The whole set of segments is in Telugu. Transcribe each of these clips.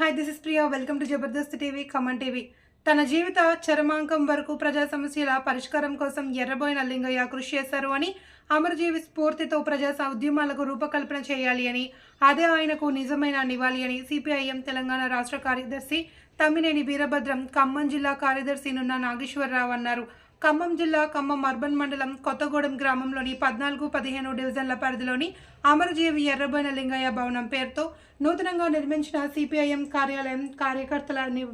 Hi this is Priya welcome to Jabardasth TV come on TV తన జీవిత చరమాంకం వరకు ప్రజా సమస్యల పరిష్కారం కోసం ఎర్రబోయిన లింగయ్య కృషి చేశారు అని అమరజీవి స్ఫూర్తితో ప్రజా ఉద్యమాలకు రూపకల్పన చేయాలి అని అదే ఆయనకు నిజమైన నివాళి అని సిపిఐఎం తెలంగాణ రాష్ట్ర కార్యదర్శి తమ్మినేని వీరభద్రం ఖమ్మం జిల్లా కార్యదర్శి నున్న నాగేశ్వరరావు అన్నారు. ఖమ్మం జిల్లా ఖమ్మం అర్బన్ మండలం కొత్తగూడెం గ్రామంలోని పద్నాలుగు పదిహేను డివిజన్ల పరిధిలోని అమరజీవి ఎర్రబోయిన లింగయ్య భవనం పేరుతో నూతనంగా నిర్మించిన సిపిఐఎం కార్యాలయం కార్యకర్తల ని-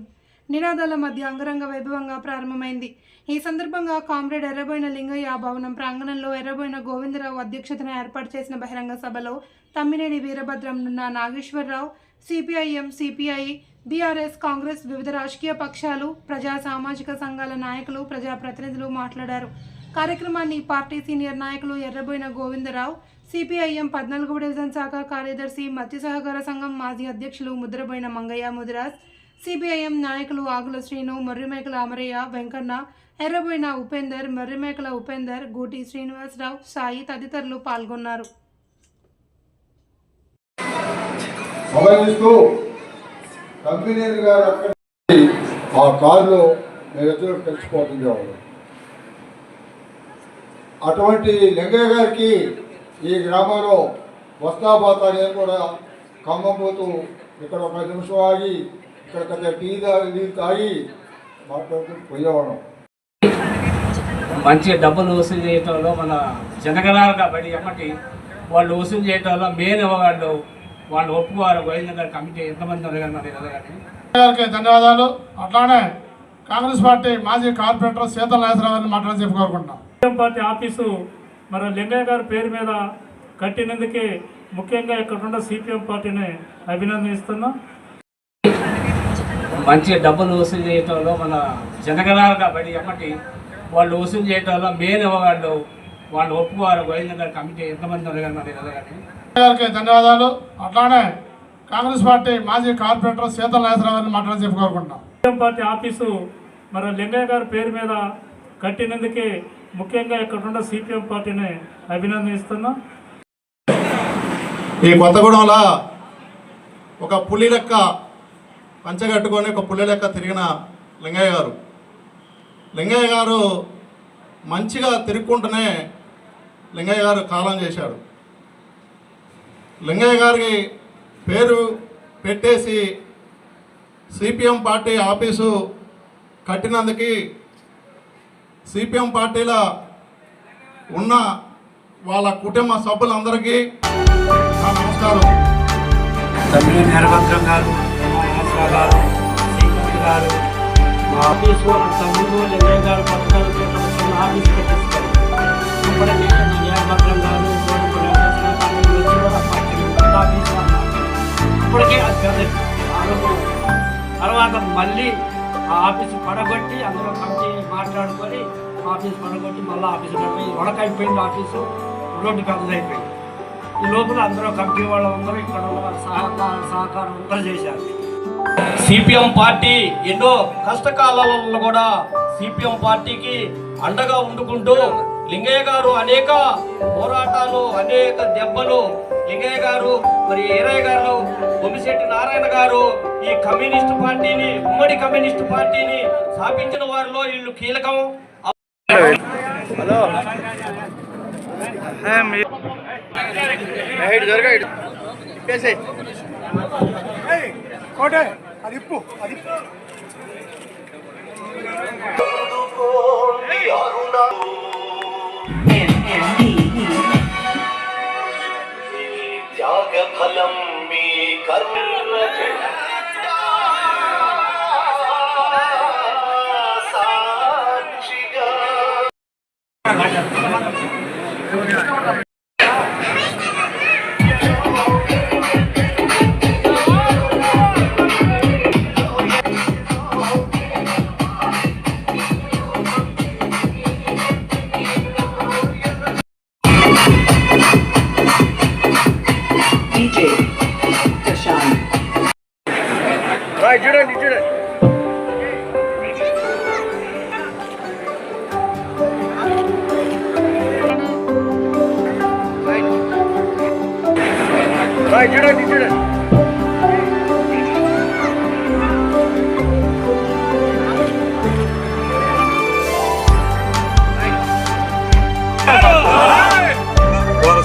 నినాదాల మధ్య అంగరంగ వైభవంగా ప్రారంభమైంది. ఈ సందర్భంగా కామ్రేడ్ ఎర్రబోయిన లింగయ్య భవనం ప్రాంగణంలో ఎర్రబోయిన గోవిందరావు అధ్యక్షతన ఏర్పాటు చేసిన బహిరంగ సభలో Tammineni Veerabhadram Nunna Nageswara Rao CPIM CPI BRS Congress వివిధ రాజకీయ పక్షాలు ప్రజా సామాజిక సంఘాల నాయకులు ప్రజాప్రతినిధులు మాట్లాడారు. కార్యక్రమాన్ని పార్టీ సీనియర్ నాయకులు ఎర్రబోయిన గోవిందరావు సిపిఐఎం పద్నాలుగవ డివిజన్ శాఖ కార్యదర్శి మత్స్య సహకార సంఘం మాజీ అధ్యక్షులు ముద్రబోయిన మంగయ్య ముదిరాజ్ సిపిఐఎం నాయకులు ఆగుల శ్రీను మర్రిమేకల అమరయ్య వెంకన్న ఎర్రబోయిన ఉపేందర్ మర్రిమేకల ఉపేందర్ గూటి శ్రీనివాసరావు సాయి తదితరులు పాల్గొన్నారు. గమనిస్తూ కంపెనీలు గారు అక్కడ ఆ కారులో మేమిద్దరు కలిసిపోతుండేవాడు అటువంటి లింగయ్య గారికి ఈ గ్రామంలో వస్తా నేను కూడా ఖమ్మం పోతూ ఇక్కడ ఒక నిమిషం ఆగి ఇక్కడ కొద్దిగా టీ తాగి తాగి మాట్లాడుతూ పోయేవాళ్ళం. మంచి డబ్బులు వసూలు చేయటంలో మన జనగణాలుగా బడి ఎమ్మటి వాళ్ళు వసూలు చేయటంలో మెయిన్ వాళ్ళు? వాళ్ళు ఒప్పుకోవాలి. గోవింద గారి కమిటీ ఎంతమంది ఉన్నారు కానీ గారికి ధన్యవాదాలు. అట్లానే కాంగ్రెస్ పార్టీ మాజీ కార్పొరేటర్ సీతల నాగేశ్వరరావు గారిని మాట్లాడి చెప్పి కోరుకుంటున్నాం. పార్టీ ఆఫీసు మన లింగయ్య గారి పేరు మీద కట్టినందుకే ముఖ్యంగా ఇక్కడున్న సిపిఎం పార్టీని అభినందిస్తున్నాం. మంచి డబ్బులు వసూలు చేయటంలో మన జనగణాలుగా బడి ఎమ్మటి వాళ్ళు వసూలు చేయటంలో మెయిన్ వాళ్ళు వాళ్ళు ఒప్పుకోవాలి గోవింద గారి కమిటీ ఎంతమంది ఉన్నారు కానీ. గారికి ధన్యవాదాలు. అట్లానే కాంగ్రెస్ పార్టీ మాజీ కార్పొరేటర్ సీతల నాగేశ్వరరావు గారిని మాట్లాడి చెప్పి కోరుకుంటున్నాం. పార్టీ ఆఫీసు మన లింగయ్య గారి పేరు మీద కట్టినందుకే ముఖ్యంగా ఇక్కడున్న సిపిఎం పార్టీని అభినందిస్తున్నాం. ఈ కొత్తగూడెంలో ఒక పులి లెక్క పంచగట్టుకొని ఒక పులి లెక్క తిరిగిన లింగయ్య గారు. లింగయ్య గారు మంచిగా తిరుక్కుంటూనే లింగయ్య గారు కాలం చేశాడు. లింగయ్య గారికి పేరు పెట్టేసి సిపిఎం పార్టీ ఆఫీసు కట్టినందుకు సిపిఎం పార్టీలో ఉన్న వాళ్ళ కుటుంబ సభ్యులందరికీ నమస్కారం. తమిళ వీరభద్రం గారు మహేశ్వర గారు గారు మా ఆఫీసు తమ్ముడు లింగయ్య గారు పథకాలు ఆఫీస్ పెట్టిస్తారు ఇప్పటికే వీరభద్రం గారు ఇప్పటికే అది కాదు తర్వాత మళ్ళీ ఆ ఆఫీసు పడగొట్టి అందులో కమిటీ మాట్లాడుకొని ఆఫీస్ పడగొట్టి మళ్ళీ ఆఫీసు పడిపోయి వడకైపోయింది ఆఫీసు రోడ్డు పెద్దదైపోయింది ఈ లోపల అందరూ కమిటీ వాళ్ళందరూ ఇక్కడ సహకారం సహకారం అందరూ చేశారు. సిపిఎం పార్టీ ఎన్నో కష్టకాలలో కూడా సిపిఎం పార్టీకి అండగా ఉండుకుంటూ లింగయ్య గారు అనేక పోరాటాలు అనేక దెబ్బలు లింగయ్య గారు మరి ఏరయ్య గారు బొమ్మిశెట్టి నారాయణ గారు ఈ కమ్యూనిస్ట్ పార్టీని ఉమ్మడి కమ్యూనిస్ట్ పార్టీని స్థాపించిన వారిలో వీళ్ళు కీలకం. త్యాగఫలం Arun.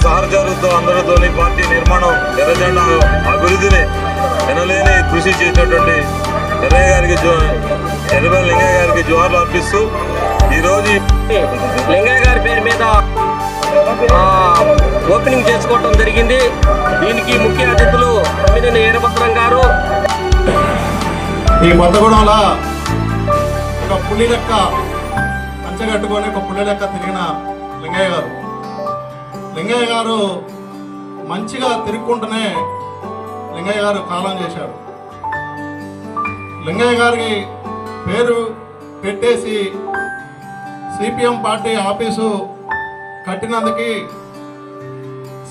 సహచరులతో అందరితోని పార్టీ నిర్మాణం ఎర్రజెండా అభివృద్ధిని ఎనలేని కృషి చేసినటువంటి ఎర్రయ్య గారికి గారికి జోహార్లు అర్పిస్తూ ఈరోజు లింగయ్య గారి పేరు మీద ఓపెనింగ్ చేసుకోవటం జరిగింది. దీనికి ముఖ్య అతిథులు తమ్మినేని వీరభద్రం గారు. ఈ కొత్తగూడెంలో ఒక పులి లెక్క పంచగట్టుకొని ఒక పులి లెక్క తిరిగిన లింగయ్య గారు. లింగయ్య గారు మంచిగా తిరుక్కుంటూనే లింగయ్య గారు కాలం చేశాడు. లింగయ్య గారికి పేరు పెట్టేసి సిపిఎం పార్టీ ఆఫీసు కట్టినందుకు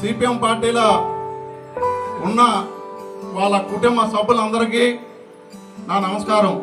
సిపిఎం పార్టీలో ఉన్న వాళ్ళ కుటుంబ సభ్యులందరికీ నా నమస్కారం.